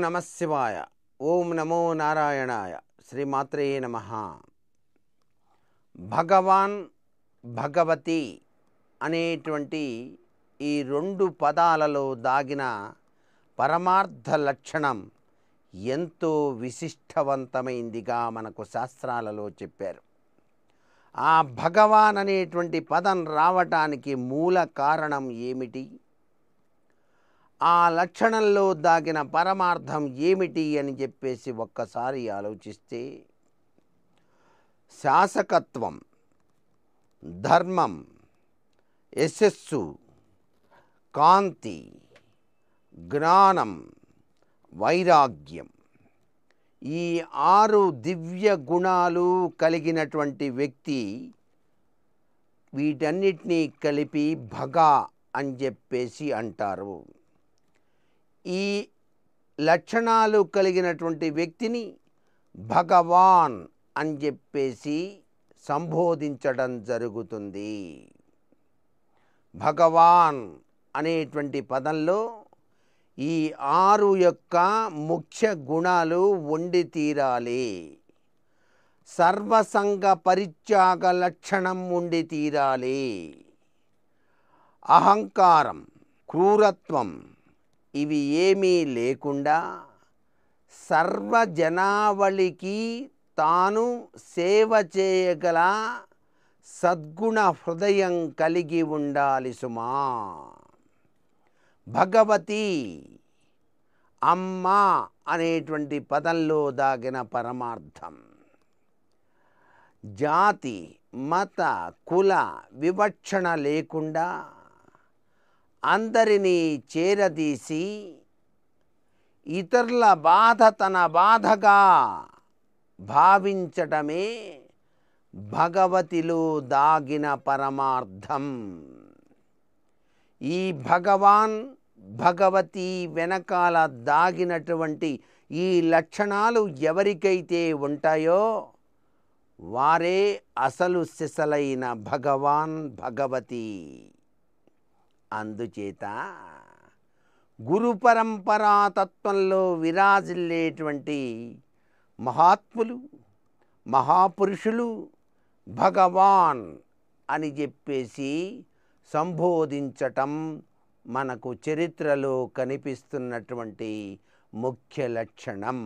నమశివాయ ఓం నమో నారాయణాయ. శ్రీమాత్రే నమ. భగవాన్ భగవతి అనేటువంటి ఈ రెండు పదాలలో దాగిన పరమార్థ లక్షణం ఎంతో విశిష్టవంతమైందిగా మనకు శాస్త్రాలలో చెప్పారు. ఆ భగవాన్ అనేటువంటి పదం రావటానికి మూల కారణం ఏమిటి? ఆ లక్షణంలో దాగిన పరమార్థం ఏమిటి అని చెప్పేసి ఒక్కసారి ఆలోచిస్తే శాసకత్వం ధర్మం యశస్సు కాంతి జ్ఞానం వైరాగ్యం ఈ ఆరు దివ్య గుణాలు కలిగినటువంటి వ్యక్తి వీటన్నిటినీ కలిపి భగా అని చెప్పేసి అంటారు. ఈ లక్షణాలు కలిగినటువంటి వ్యక్తిని భగవాన్ అని చెప్పేసి సంబోధించడం జరుగుతుంది. భగవాన్ అనేటువంటి పదంలో ఈ ఆరు యొక్క ముఖ్య గుణాలు వండి తీరాలి. సర్వసంగ పరిత్యాగ లక్షణం ఉండి తీరాలి. అహంకారం క్రూరత్వం ఇవి ఏమీ లేకుండా సర్వజనావళికి తాను సేవ చేయగల సద్గుణ హృదయం కలిగి ఉండాలి సుమా. భగవతి అమ్మ అనేటువంటి పదంలో దాగిన పరమార్థం. జాతి మత కుల వివక్షణ లేకుండా అందరినీ చేరదీసి ఇతరుల బాధ తన బాధగా భావించటమే భగవతిలో దాగిన పరమార్థం. ఈ భగవాన్ భగవతి వెనకాల దాగినటువంటి ఈ లక్షణాలు ఎవరికైతే ఉంటాయో వారే అసలు సిసలైన భగవాన్ భగవతి. అందుచేత గురు పరంపరా తత్వంలో విరాజిల్లేటువంటి మహాత్ములు మహాపురుషులు భగవాన్ అని చెప్పేసి సంబోధించటం మనకు చరిత్రలో కనిపిస్తున్నటువంటి ముఖ్య లక్షణం.